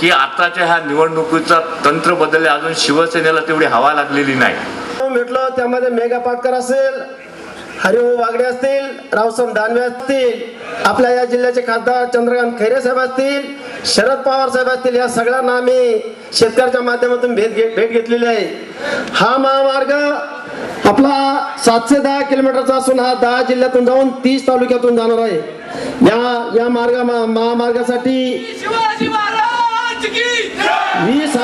की आताच्या ह्या निवडणुकीचा तंत्र बदलले अजून शिवसेनेला तेवढी हवा लागलेली नाही. म्हटलं त्यामध्ये मेघा पाटकर असेल हरिभाऊ वागडे असतील रावसाहेब दानवे असतील आपल्या या जिल्ह्याचे खासदार चंद्रकांत खैरे साहेब असतील शरद पवार साहेब असतील या सगळ्यांना आम्ही शेतकऱ्याच्या माध्यमातून भेट घे भेट घेतलेली आहे. हा महामार्ग आपला सातशे दहा किलोमीटरचा असून हा दहा जिल्ह्यातून जाऊन तीस तालुक्यातून जाणार आहे. या या मार्गा महामार्गासाठी मा,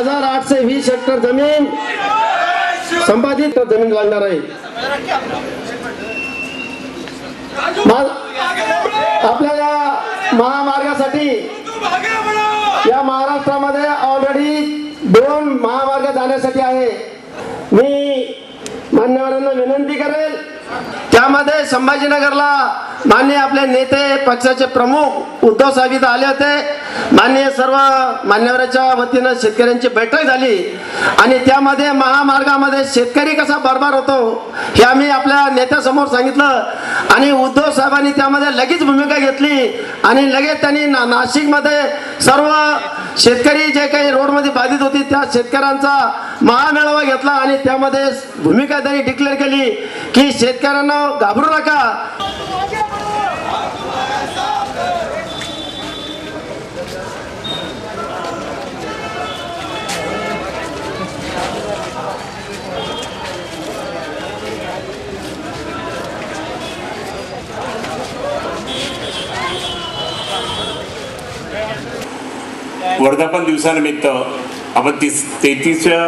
हजार आठशे वीस हेक्टर जमीन संपादित जमीन लागणार आहे. आपल्या या महामार्गासाठी या महाराष्ट्रामध्ये ऑलरेडी दोन महामार्ग जाण्यासाठी आहे. मी मान्यवरांना विनंती करेल त्यामध्ये संभाजीनगरला मान्य आपले नेते पक्षाचे प्रमुख उद्धव साहेब इथं आले होते. मान्य सर्व मान्यवराच्या वतीनं शेतकऱ्यांची बैठक झाली आणि त्यामध्ये महामार्गामध्ये शेतकरी कसा बरबार होतो हे आम्ही आपल्या नेत्यासमोर सांगितलं. आणि उद्धव साहेबांनी त्यामध्ये लगेच भूमिका घेतली. आणि लगेच त्यांनी ना नाशिकमध्ये सर्व शेतकरी जे काही रोडमध्ये बाधित होती त्या शेतकऱ्यांचा महामेळावा घेतला आणि त्यामध्ये भूमिका त्यांनी डिक्लेअर केली की शेतकऱ्यांना घाबरू नका. वर्धापन दिवसानिमित्त आपण तीस तेहतीसच्या